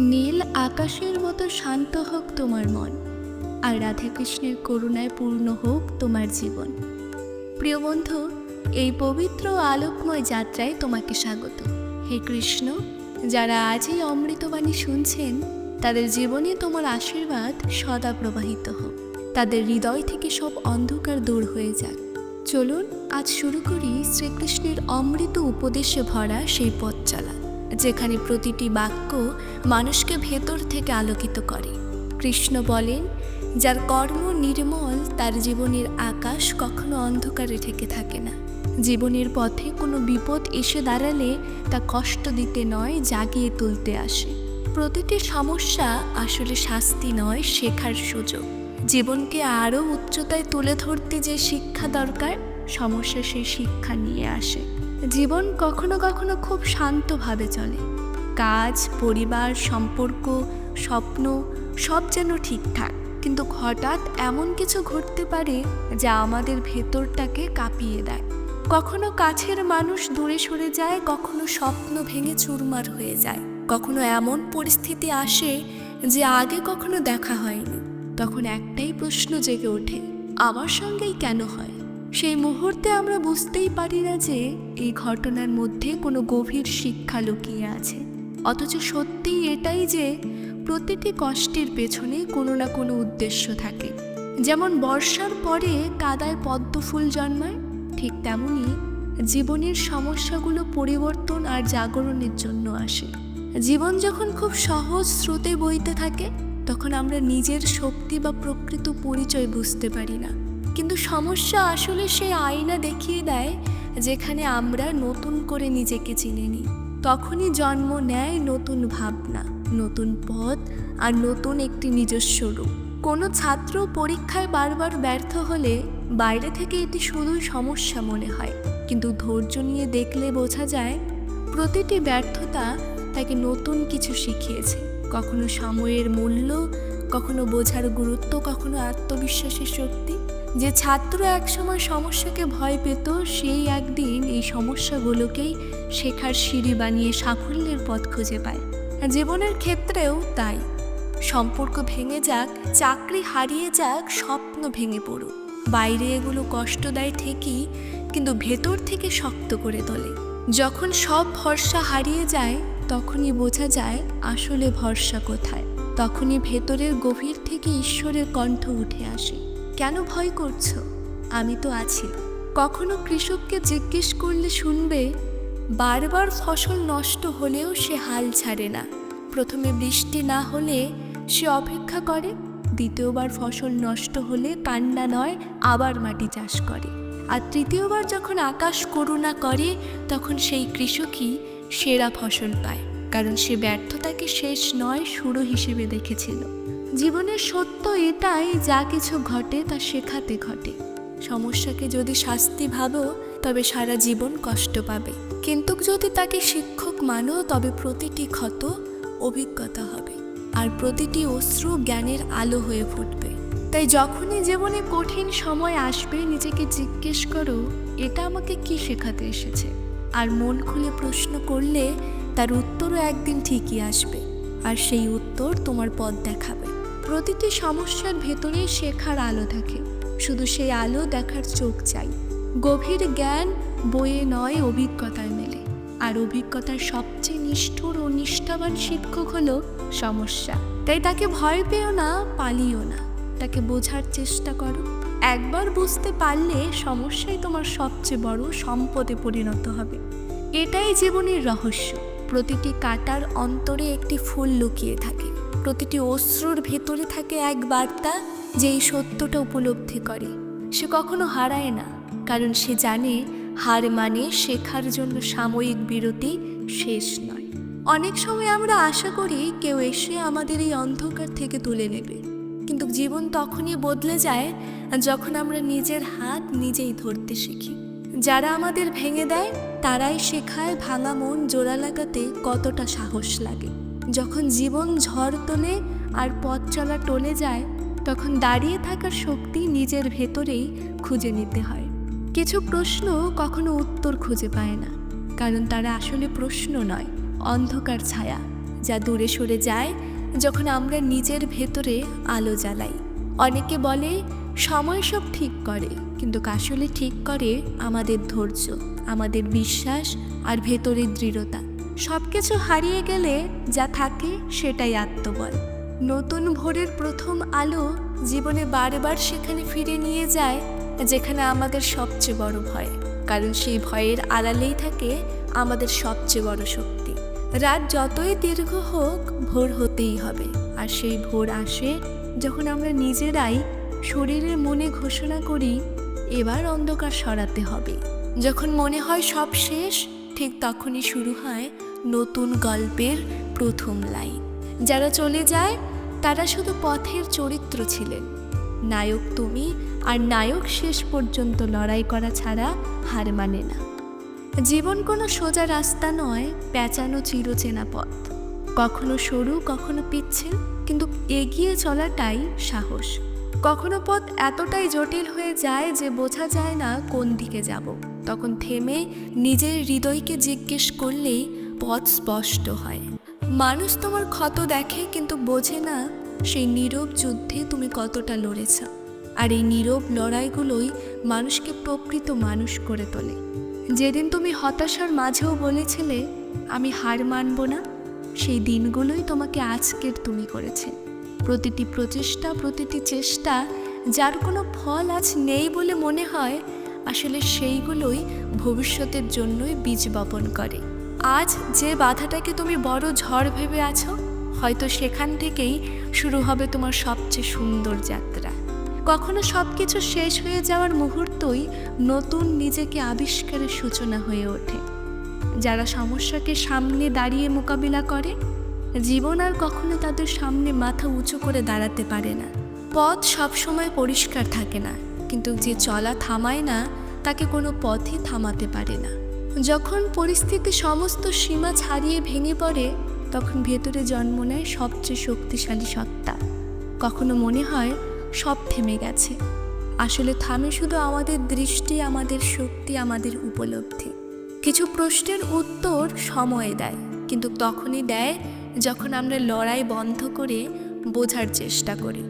নীল আকাশের মতো শান্ত হোক তোমার মন, আর রাধাকৃষ্ণের করুণায় পূর্ণ হোক তোমার জীবন। প্রিয় বন্ধু, এই পবিত্র আলোকময় যাত্রায় তোমাকে স্বাগত। হে কৃষ্ণ, যারা আজই অমৃতবাণী শুনছেন, তাদের জীবনে তোমার আশীর্বাদ সদা প্রবাহিত হোক। তাদের হৃদয় থেকে সব অন্ধকার দূর হয়ে যাক। চলুন, আজ শুরু করি শ্রীকৃষ্ণের অমৃত উপদেশে ভরা সেই পথ চলা। যেখানে প্রতিটি বাক্য মানুষকে ভেতর থেকে আলোকিত করে। কৃষ্ণ বলেন, যার কর্ম নির্মল, তার জীবনের আকাশ কখনো অন্ধকারে ঠেকে থাকে না। জীবনের পথে কোনো বিপদ এসে দাঁড়ালে তা কষ্ট দিতে নয়, জাগিয়ে তুলতে আসে। প্রতিটি সমস্যা আসলে শাস্তি নয়, শেখার সুযোগ। জীবনকে আরও উচ্চতায় তুলে ধরতে যে শিক্ষা দরকার, সমস্যা সেই শিক্ষা নিয়ে আসে। জীবন কখনো কখনো খুব শান্তভাবে চলে। কাজ, পরিবার, সম্পর্ক, স্বপ্ন, সব যেন ঠিকঠাক। কিন্তু হঠাৎ এমন কিছু ঘটতে পারে যা আমাদের ভেতরটাকে কাঁপিয়ে দেয়। কখনো কাছের মানুষ দূরে সরে যায়, কখনো স্বপ্ন ভেঙে চুরমার হয়ে যায়। কখনো এমন পরিস্থিতি আসে যে আগে কখনো দেখা হয়নি। তখন একটাই প্রশ্ন জেগে ওঠে, আমার সঙ্গেই কেন হয়? সেই মুহূর্তে আমরা বুঝতেই পারি না যে এই ঘটনার মধ্যে কোনো গভীর শিক্ষা লুকিয়ে আছে। অথচ সত্যিই এটাই যে প্রতিটি কষ্টের পেছনে কোনো না কোনো উদ্দেশ্য থাকে। যেমন বর্ষার পরে কাদায় পদ্ম ফুল জন্মায়, ঠিক তেমনই জীবনের সমস্যাগুলো পরিবর্তন আর জাগরণের জন্য আসে। জীবন যখন খুব সহজ স্রোতে বইতে থাকে, তখন আমরা নিজের শক্তি বা প্রকৃত পরিচয় বুঝতে পারি না। কিন্তু সমস্যা আসলে সেই আয়না দেখিয়ে দেয় যেখানে আমরা নতুন করে নিজেকে চিনে নিই তখনই জন্ম নেয় নতুন ভাবনা, নতুন পথ আর নতুন একটি নিজস্ব রূপ। কোনো ছাত্র পরীক্ষায় বারবার ব্যর্থ হলে বাইরে থেকে এটি শুধুই সমস্যা মনে হয়। কিন্তু ধৈর্য নিয়ে দেখলে বোঝা যায়, প্রতিটি ব্যর্থতা তাকে নতুন কিছু শিখিয়েছে। কখনো সময়ের মূল্য, কখনো বোঝার গুরুত্ব, কখনো আত্মবিশ্বাসের শক্তি। যে ছাত্র একসময় সমস্যাকে ভয় পেত, সেই একদিন এই সমস্যাগুলোকেই শেখার সিঁড়ি বানিয়ে সাফল্যের পথ খুঁজে পায়। জীবনের ক্ষেত্রেও তাই। সম্পর্ক ভেঙে যাক, চাকরি হারিয়ে যাক, স্বপ্ন ভেঙে পড়ুক। বাইরে এগুলো কষ্ট দেয় ঠিকই, কিন্তু ভেতর থেকে শক্ত করে তোলে। যখন সব ভরসা হারিয়ে যায়, তখনই বোঝা যায় আসলে ভরসা কোথায়। তখনই ভেতরের গভীর থেকে ঈশ্বরের কণ্ঠ উঠে আসে। কেন ভয় করছ? আমি তো আছি। কখনো কৃষককে জিজ্ঞেস করলে শুনবে, বারবার ফসল নষ্ট হলেও সে হাল ছাড়ে না। প্রথমে বৃষ্টি না হলে সে অপেক্ষা করে, দ্বিতীয়বার ফসল নষ্ট হলে কান্না নয়, আবার মাটি চাষ করে। আর তৃতীয়বার যখন আকাশ করুণা করে, তখন সেই কৃষকই সেরা ফসল পায়, কারণ সে ব্যর্থতাকে শেষ নয়, শুরু হিসেবে দেখেছিল। জীবনের সত্য এটাই, যা কিছু ঘটে তা শেখাতে ঘটে। সমস্যাকে যদি শাস্তি ভাবো, তবে সারা জীবন কষ্ট পাবে। কিন্তু যদি তাকে শিক্ষক মানো, তবে প্রতিটি ক্ষত অভিজ্ঞতা হবে। আর প্রতিটি অশ্রু জ্ঞানের আলো হয়ে ফুটবে। তাই যখনই জীবনে কঠিন সময় আসবে, নিজেকে জিজ্ঞেস করো, এটা আমাকে কি শেখাতে এসেছে? আর মন খুলে প্রশ্ন করলে, তার উত্তরও একদিন ঠিকই আসবে। আর সেই উত্তর তোমার পথ দেখাবে। প্রতিটি সমস্যার ভেতরে শেখার আলো থাকে। শুধু সেই আলো দেখার চোখ চাই। গভীর জ্ঞান, বইয়ে নয় অভিজ্ঞতায় মেলে। আর অভিজ্ঞতার সবচেয়ে নিষ্ঠুর ও নিষ্ঠাবান শিক্ষক হলো সমস্যা। তাই তাকে ভয় পেও না, পালিও না। তাকে বোঝার চেষ্টা করো। একবার বুঝতে পারলে সমস্যাই তোমার সবচেয়ে বড় সম্পদে পরিণত হবে। এটাই জীবনের রহস্য। প্রতিটি কাটার অন্তরে একটি ফুল লুকিয়ে থাকে। প্রতিটি অশ্রুর ভেতরে থাকে এক বার্তা যে এই সত্যটা উপলব্ধি করে। সে কখনো হারায় না, কারণ সে জানে হার মানে শেখার জন্য সাময়িক বিরতি শেষ নয়। অনেক সময় আমরা আশা করি কেউ এসে আমাদের এই অন্ধকার থেকে তুলে নেবে, কিন্তু জীবন তখনই বদলে যায় যখন আমরা নিজের হাত নিজেই ধরতে শিখি। যারা আমাদের ভেঙে দেয়, তারাই শেখায় ভাঙা মন জোড়া লাগাতে কতটা সাহস লাগে। যখন জীবন ঝড় তোলে আর পথ চলা টলে যায়, তখন দাঁড়িয়ে থাকার শক্তি নিজের ভেতরেই খুঁজে নিতে হয়। কিছু প্রশ্ন কখনো উত্তর খুঁজে পায় না, কারণ তারা আসলে প্রশ্ন নয়, অন্ধকার ছায়া, যা দূরে সরে যায় যখন আমরা নিজের ভেতরে আলো জ্বালাই। অনেকে বলে, সময় সব ঠিক করে, কিন্তু আসলে ঠিক করে আমাদের ধৈর্য, আমাদের বিশ্বাস আর ভেতরের দৃঢ়তা। সব কিছু হারিয়ে গেলে যা থাকে সেটাই আত্মবল। নতুন ভোরের প্রথম আলো জীবনে বারবার সেখানে ফিরে নিয়ে যায়, যেখানে আমাদের সবচেয়ে বড় ভয়। কারণ সেই ভয়ের আড়ালেই থাকে আমাদের সবচেয়ে বড় শক্তি। রাত যতই দীর্ঘ হোক, ভোর হতেই হবে। আর সেই ভোর আসে যখন আমরা নিজেরাই শরীরের মনে ঘোষণা করি, এবার অন্ধকার সরাতে হবে। যখন মনে হয় সব শেষ ঠিক তখনই শুরু হয় নতুন গল্পের প্রথম লাইন। যারা চলে যায়, তারা শুধু পথের চরিত্র ছিলেন। নায়ক তুমি আর নায়ক শেষ পর্যন্ত লড়াই করা ছাড়া হার মানে না। জীবন কোনো সোজা রাস্তা নয়, পেঁচানো চিরচেনা পথ। কখনো সরু, কখনো পিচ্ছিল, কিন্তু এগিয়ে চলাটাই সাহস। কখনো পথ এতটাই জটিল হয়ে যায় যে বোঝা যায় না কোন দিকে যাব। তখন থেমে নিজের হৃদয়কে জিজ্ঞেস করলেই পথ স্পষ্ট হয়। মানুষ তোমার ক্ষত দেখে কিন্তু বোঝে না সেই নীরব যুদ্ধে তুমি কতটা লড়েছ। আর এই নীরব লড়াইগুলোই মানুষকে প্রকৃত মানুষ করে তোলে। যেদিন তুমি হতাশার মাঝেও বলেছিলে, আমি হার মানব না, সেই দিনগুলোই তোমাকে আজকের তুমি করেছে। প্রতিটি প্রচেষ্টা, প্রতিটি চেষ্টা, যার কোনো ফল আজ নেই বলে মনে হয় আসলে সেইগুলোই ভবিষ্যতের জন্যই বীজ বপন করে। আজ যে বাধাটাকে তুমি বড় ঝড় ভেবে আছো, হয়তো সেখান থেকেই শুরু হবে তোমার সবচেয়ে সুন্দর যাত্রা। কখনো সব কিছু শেষ হয়ে যাওয়ার মুহূর্তই নতুন নিজেকে আবিষ্কারের সূচনা হয়ে ওঠে। যারা সমস্যাকে সামনে দাঁড়িয়ে মোকাবিলা করে, জীবন আর কখনো তাদের সামনে মাথা উঁচু করে দাঁড়াতে পারে না। পথ সবসময় পরিষ্কার থাকে না। কিন্তু যে চলা থামায় না, তাকে কোনো পথে থামাতে পারে না। যখন পরিস্থিতি সমস্ত সীমা ছাড়িয়ে ভেঙে পড়ে, তখন ভেতরে জন্ম নেয় সবচেয়ে শক্তিশালী সত্তা। কখনো মনে হয় সব থেমে গেছে। আসলে থামে শুধু আমাদের দৃষ্টি, আমাদের শক্তি, আমাদের উপলব্ধি। কিছু প্রশ্নের উত্তর সময় দেয়, কিন্তু তখনই দেয় যখন আমরা লড়াই বন্ধ করে বোঝার চেষ্টা করি।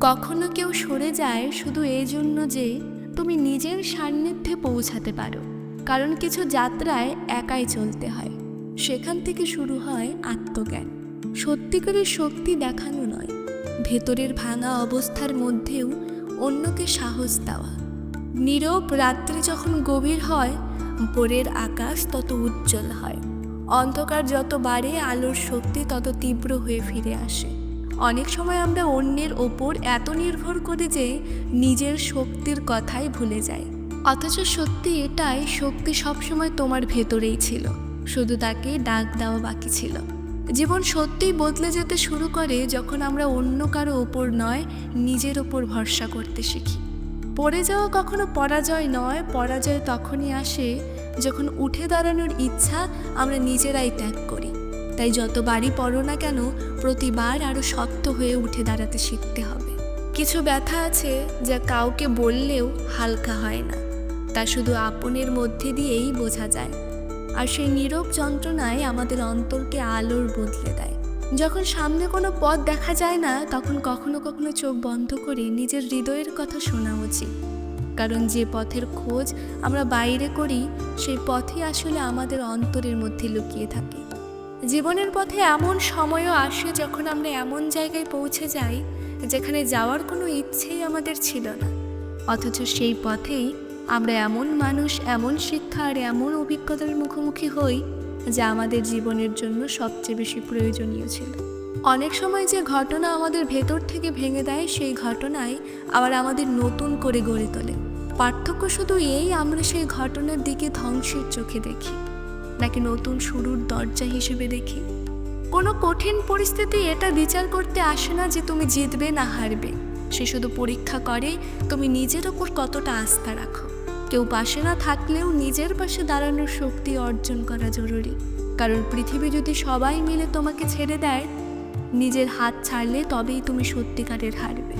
কখনো কেউ সরে যায় শুধু এই জন্য যে তুমি নিজের সান্নিধ্যে পৌঁছাতে পারো। কারণ কিছু যাত্রায় একাই চলতে হয়। সেখান থেকে শুরু হয় আত্মজ্ঞান। সত্যিকারের শক্তি দেখানো নয়। ভেতরের ভাঙা অবস্থার মধ্যেও অন্যকে সাহস দেওয়া। নীরব রাত্রি যখন গভীর হয়, ভোরের আকাশ তত উজ্জ্বল হয়। অন্ধকার যত বাড়ে, আলোর শক্তি তত তীব্র হয়ে ফিরে আসে। অনেক সময় আমরা অন্যের ওপর এত নির্ভর করি যে নিজের শক্তির কথাই ভুলে যাই। অথচ সত্যি এটাই শক্তি সবসময় তোমার ভেতরেই ছিল। শুধু তাকে ডাক দেওয়া বাকি ছিল। জীবন সত্যিই বদলে যেতে শুরু করে যখন আমরা অন্য কারও ওপর নয়, নিজের ওপর ভরসা করতে শিখি। পড়ে যাওয়া কখনো পরাজয় নয়, পরাজয় তখনই আসে যখন উঠে দাঁড়ানোর ইচ্ছা আমরা নিজেরাই ত্যাগ করি। তাই যতবারই পড়ো না কেন, প্রতিবার আরও শক্ত হয়ে উঠে দাঁড়াতে শিখতে হবে। কিছু ব্যথা আছে যা কাউকে বললেও হালকা হয় না। তা শুধু আপনের মধ্যে দিয়েই বোঝা যায়। আর সেই নীরব যন্ত্রণায় আমাদের অন্তরকে আলোর বদলে দেয়। যখন সামনে কোনো পথ দেখা যায় না, তখন কখনো কখনো চোখ বন্ধ করে নিজের হৃদয়ের কথা শোনা উচিত। কারণ যে পথের খোঁজ আমরা বাইরে করি, সেই পথই আসলে আমাদের অন্তরের মধ্যে লুকিয়ে থাকে। জীবনের পথে এমন সময়ও আসে যখন আমরা এমন জায়গায় পৌঁছে যাই যেখানে যাওয়ার কোনো ইচ্ছেই আমাদের ছিল না। অথচ সেই পথেই আমরা এমন মানুষ, এমন শিক্ষা আর এমন অভিজ্ঞতার মুখোমুখি হই যা আমাদের জীবনের জন্য সবচেয়ে বেশি প্রয়োজনীয় ছিল। অনেক সময় যে ঘটনা আমাদের ভেতর থেকে ভেঙে দেয়, সেই ঘটনাই আবার আমাদের নতুন করে গড়ে তোলে। পার্থক্য শুধু এই, আমরা সেই ঘটনার দিকে ধ্বংসের চোখে দেখি। নাকি নতুন শুরুর দরজা হিসেবে দেখি। কোনো কঠিন পরিস্থিতি এটা বিচার করতে আসে না যে তুমি জিতবে না হারবে। সে শুধু পরীক্ষা করে তুমি নিজের ওপর কতটা আস্থা রাখো। কেউ পাশে না থাকলেও নিজের পাশে দাঁড়ানোর শক্তি অর্জন করা জরুরি। কারণ পৃথিবী যদি সবাই মিলে তোমাকে ছেড়ে দেয়, নিজের হাত ছাড়লে তবেই তুমি সত্যিকারের হারবে।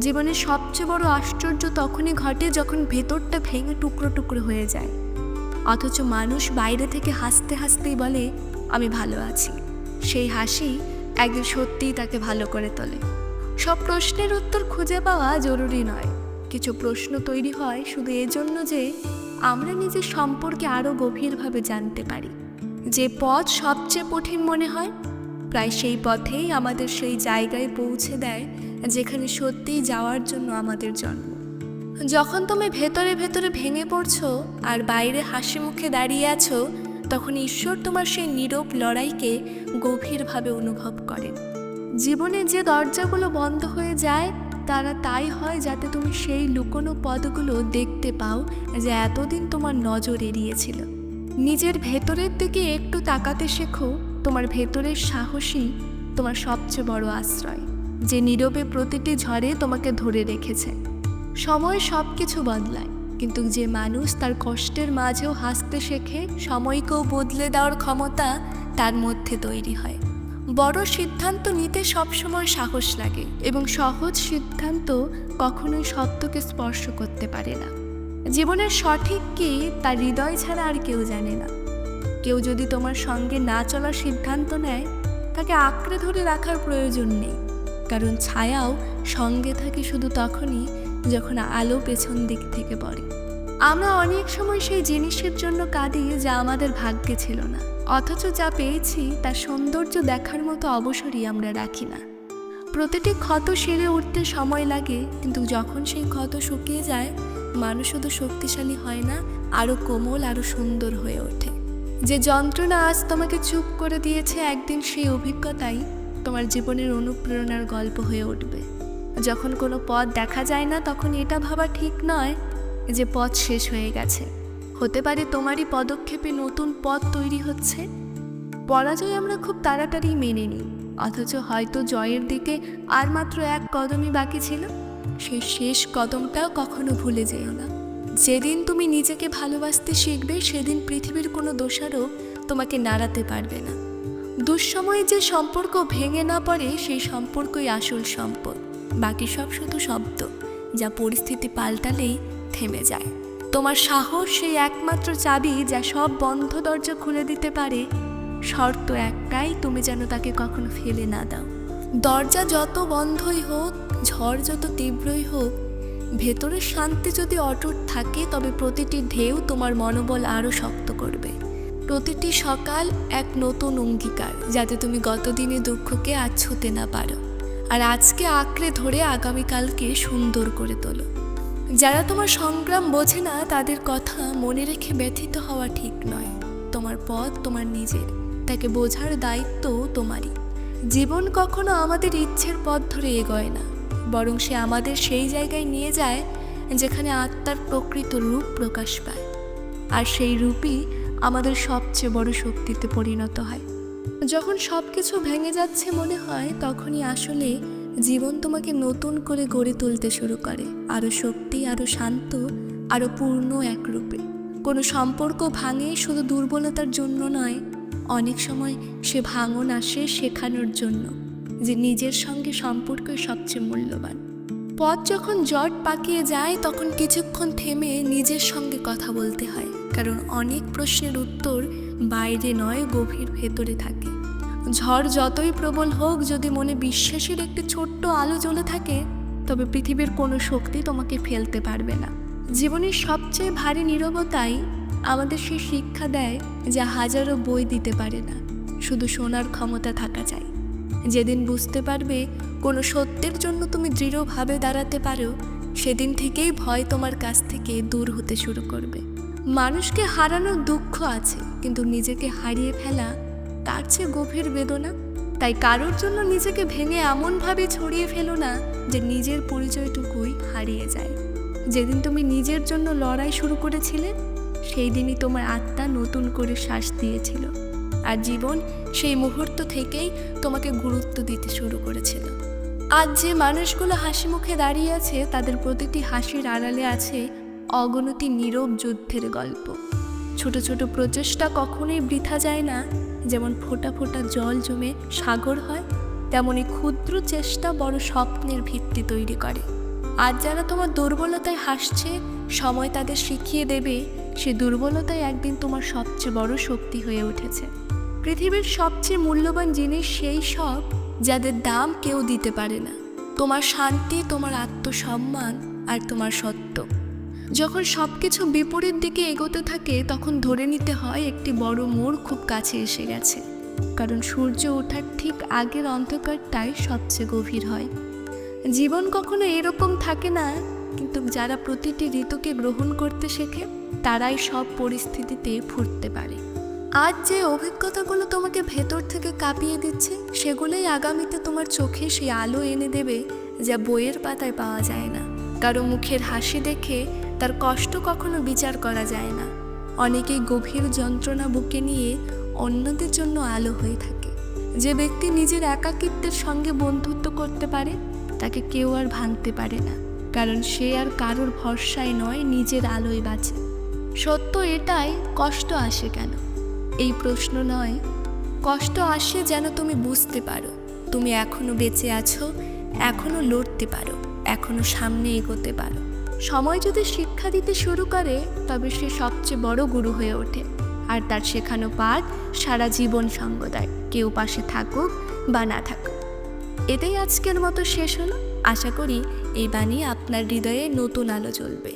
জীবনের সবচেয়ে বড় আশ্চর্য তখনই ঘটে যখন ভেতরটা ভেঙে টুকরো টুকরো হয়ে যায়। অথচ মানুষ বাইরে থেকে হাসতে হাসতেই বলে, আমি ভালো আছি। সেই হাসি একদিন সত্যিই তাকে ভালো করে তোলে। সব প্রশ্নের উত্তর খুঁজে পাওয়া জরুরি নয়। কিছু প্রশ্ন তৈরি হয় শুধু এজন্য যে, আমরা নিজের সম্পর্কে আরও গভীরভাবে জানতে পারি। যে পথ সবচেয়ে কঠিন মনে হয়, প্রায় সেই পথেই আমাদের সেই জায়গায় পৌঁছে দেয়, যেখানে সত্যিই যাওয়ার জন্য আমাদের জন্ম। যখন তুমি ভেতরে ভেতরে ভেঙে পড়ছো আর বাইরে হাসি মুখে দাঁড়িয়ে আছো, তখন ঈশ্বর তোমার সেই নীরব লড়াইকে গভীরভাবে অনুভব করেন জীবনে যে দরজাগুলো বন্ধ হয়ে যায়, তারা তাই হয় যাতে তুমি সেই লুকোনো পদগুলো দেখতে পাও যে এতদিন তোমার নজর এড়িয়েছিল। নিজের ভেতরের দিকে একটু তাকাতে শেখো, তোমার ভেতরের সাহসী তোমার সবচেয়ে বড় আশ্রয়, যে নীরবে প্রতিটি ঝড়ে তোমাকে ধরে রেখেছে। সময় সব কিছু বদলায়। কিন্তু যে মানুষ তার কষ্টের মাঝেও হাসতে শেখে, সময়কেও বদলে দেওয়ার ক্ষমতা তার মধ্যে তৈরি হয়। বড় সিদ্ধান্ত নিতে সবসময় সাহস লাগে এবং সহজ সিদ্ধান্ত কখনোই সত্যকে স্পর্শ করতে পারে না। জীবনের সঠিক কি তার হৃদয় ছাড়া আর কেউ জানে না। কেউ যদি তোমার সঙ্গে না চলার সিদ্ধান্ত নেয়, তাকে আঁকড়ে ধরে রাখার প্রয়োজন নেই। কারণ ছায়াও সঙ্গে থাকে শুধু তখনই যখন আলো পেছন দিক থেকে পড়ে। আমরা অনেক সময় সেই জিনিসের জন্য কাঁদি যা আমাদের ভাগ্যে ছিল না। অথচ যা পেয়েছি তার সৌন্দর্য দেখার মতো অবসরই আমরা রাখি না। প্রতিটি ক্ষত সেরে উঠতে সময় লাগে, কিন্তু যখন সেই ক্ষত শুকিয়ে যায় মানুষ শুধু শক্তিশালী হয় না আরও কোমল আরও সুন্দর হয়ে ওঠে। যে যন্ত্রণা আজ তোমাকে চুপ করে দিয়েছে, একদিন সেই অভিজ্ঞতাই তোমার জীবনের অনুপ্রেরণার গল্প হয়ে উঠবে। যখন কোনো পথ দেখা যায় না, তখন এটা ভাবা ঠিক নয় যে পথ শেষ হয়ে গেছে। হতে পারে তোমারই পদক্ষেপে নতুন পথ তৈরি হচ্ছে। পরাজয় আমরা খুব তাড়াতাড়ি মেনে নিই, অথচ হয়তো জয়ের দিকে আর মাত্র এক কদমই বাকি ছিল। সেই শেষ কদমটাও কখনো ভুলে যেও না। যেদিন তুমি নিজেকে ভালোবাসতে শিখবে, সেদিন পৃথিবীর কোনো দোষারও তোমাকে নাড়াতে পারবে না। দুঃসময়ে যে সম্পর্ক ভেঙে না পড়ে, সেই সম্পর্কই আসল সম্পদ। বাকি সব শুধু শব্দ, যা পরিস্থিতি পাল্টালেই থেমে যায়। তোমার সাহস সেই একমাত্র চাবি যা সব বন্ধ দরজা খুলে দিতে পারে। শর্ত একটাই, তুমি যেন তাকে কখনো ফেলে না দাও। দরজা যত বন্ধই হোক, ঝড় যত তীব্রই হোক, ভেতরের শান্তি যদি অটুট থাকে, তবে প্রতিটি ঢেউ তোমার মনোবল আরও শক্ত করবে। প্রতিটি সকাল এক নতুন অঙ্গীকার, যাতে তুমি গতদিনে দুঃখকে আজ ছুতে না পারো। আর আজকে আঁকড়ে ধরে আগামীকালকে সুন্দর করে তোলো। যারা তোমার সংগ্রাম বোঝে না, তাদের কথা মনে রেখে ব্যথিত হওয়া ঠিক নয়। তোমার পথ তোমার নিজের, তাকে বোঝার দায়িত্ব তোমারই। জীবন কখনো আমাদের ইচ্ছের পথ ধরে এগোয় না, বরং সে আমাদের সেই জায়গায় নিয়ে যায়, যেখানে আত্মার প্রকৃত রূপ প্রকাশ পায়। আর সেই রূপই আমাদের সবচেয়ে বড় শক্তিতে পরিণত হয়। যখন সব কিছু ভেঙে যাচ্ছে মনে হয়, তখনই আসলে জীবন তোমাকে নতুন করে গড়ে তুলতে শুরু করে। আরও শক্তি আরও শান্ত আরও পূর্ণ একরূপে। কোনো সম্পর্ক ভাঙে শুধু দুর্বলতার জন্য নয়, অনেক সময় সে ভাঙন আসে শেখানোর জন্য, যে নিজের সঙ্গে সম্পর্কই সবচেয়ে মূল্যবান। পথ যখন জট পাকিয়ে যায়, তখন কিছুক্ষণ থেমে নিজের সঙ্গে কথা বলতে হয়। কারণ অনেক প্রশ্নের উত্তর বাইরে নয়, গভীর ভেতরে থাকে। ঝড় যতই প্রবল হোক, যদি মনে বিশ্বাসের একটি ছোট্ট আলো জ্বলে থাকে, তবে পৃথিবীর কোনো শক্তি তোমাকে ফেলতে পারবে না। জীবনের সবচেয়ে ভারী নীরবতাই আমাদের সে শিক্ষা দেয় যা হাজারো বই দিতে পারে না। শুধু শোনার ক্ষমতা থাকা চাই। যেদিন বুঝতে পারবে কোনো সত্যের জন্য তুমি দৃঢ়ভাবে দাঁড়াতে পারো, সেদিন থেকেই ভয় তোমার কাছ থেকে দূর হতে শুরু করবে। মানুষকে হারানোর দুঃখ আছে, কিন্তু নিজেকে হারিয়ে ফেলা তার চেয়ে গভীর বেদনা। তাই কারোর জন্য নিজেকে ভেঙে এমনভাবে ছড়িয়ে ফেলো না যে নিজের পরিচয়টুকুই হারিয়ে যায়। যেদিন তুমি নিজের জন্য লড়াই শুরু করেছিলে, সেই দিনই তোমার আত্মা নতুন করে শ্বাস দিয়েছিল। আর জীবন সেই মুহূর্ত থেকেই তোমাকে গুরুত্ব দিতে শুরু করেছিল। আজ যে মানুষগুলো হাসি মুখে দাঁড়িয়ে আছে, তাদের প্রতিটি হাসির আড়ালে আছে অগণতি নীরব যুদ্ধের গল্প। ছোট ছোট প্রচেষ্টা কখনোই বৃথা যায় না। যেমন ফোটা ফোটা জল জমে সাগর হয় তেমনই ক্ষুদ্র চেষ্টা বড় স্বপ্নের ভিত্তি তৈরি করে। আজ যারা তোমার দুর্বলতায় হাসছে, সময় তাদের শিখিয়ে দেবে, সে দুর্বলতাই একদিন তোমার সবচেয়ে বড় শক্তি হয়ে উঠেছে। পৃথিবীর সবচেয়ে মূল্যবান জিনিস সেই সব যাদের দাম কেউ দিতে পারে না। তোমার শান্তি, তোমার আত্মসম্মান আর তোমার সত্য। যখন সব কিছু বিপরীত দিকে এগোতে থাকে, তখন ধরে নিতে হয় একটি বড় মোড় খুব কাছে এসে গেছে। কারণ সূর্য ওঠার ঠিক আগের অন্ধকারটাই সবচেয়ে গভীর হয়। জীবন কখনো এরকম থাকে না, কিন্তু যারা প্রতিটি ঋতুকে গ্রহণ করতে শেখে, তারাই সব পরিস্থিতিতে ফুটতে পারে। আজ যে অভিজ্ঞতাগুলো তোমাকে ভেতর থেকে কাঁপিয়ে দিচ্ছে, সেগুলোই আগামীতে তোমার চোখে সেই আলো এনে দেবে যা বইয়ের পাতায় পাওয়া যায় না। কারও মুখের হাসি দেখে তার কষ্ট কখনো বিচার করা যায় না। অনেকেই গভীর যন্ত্রণা বুকে নিয়ে অন্যদের জন্য আলো হয়ে থাকে। যে ব্যক্তি নিজের একাকিত্বের সঙ্গে বন্ধুত্ব করতে পারে, তাকে কেউ আর ভাঙতে পারে না। কারণ সে আর কারোর ভরসায় নয়, নিজের আলোয় বাঁচে। সত্য এটাই, কষ্ট আসে কেন? এই প্রশ্ন নয়, কষ্ট আসে যেন তুমি বুঝতে পারো। তুমি এখনও বেঁচে আছো, এখনও লড়তে পারো, এখনও সামনে এগোতে পারো। সময় যদি শিক্ষা দিতে শুরু করে, তবে সে সবচেয়ে বড় গুরু হয়ে ওঠে। আর তার শেখানো পাঠ সারা জীবন সঙ্গ দেয়, কেউ পাশে থাকুক বা না থাকুক। এটাই আজকের মতো শেষ হলো। আশা করি এই বাণী আপনার হৃদয়ে নতুন আলো জ্বলবে।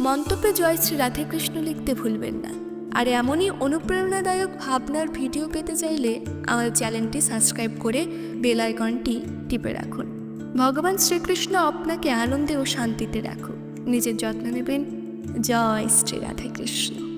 মন্তব্যে জয় শ্রী রাধেকৃষ্ণ লিখতে ভুলবেন না। আর এমনই অনুপ্রেরণাদায়ক ভাবনার ভিডিও পেতে চাইলে আমার চ্যানেলটি সাবস্ক্রাইব করে বেল আইকনটি টিপে রাখুন। ভগবান শ্রীকৃষ্ণ আপনাকে আনন্দে ও শান্তিতে রাখুন নিজের যত্ন নেবেন। জয় শ্রী রাধেকৃষ্ণ।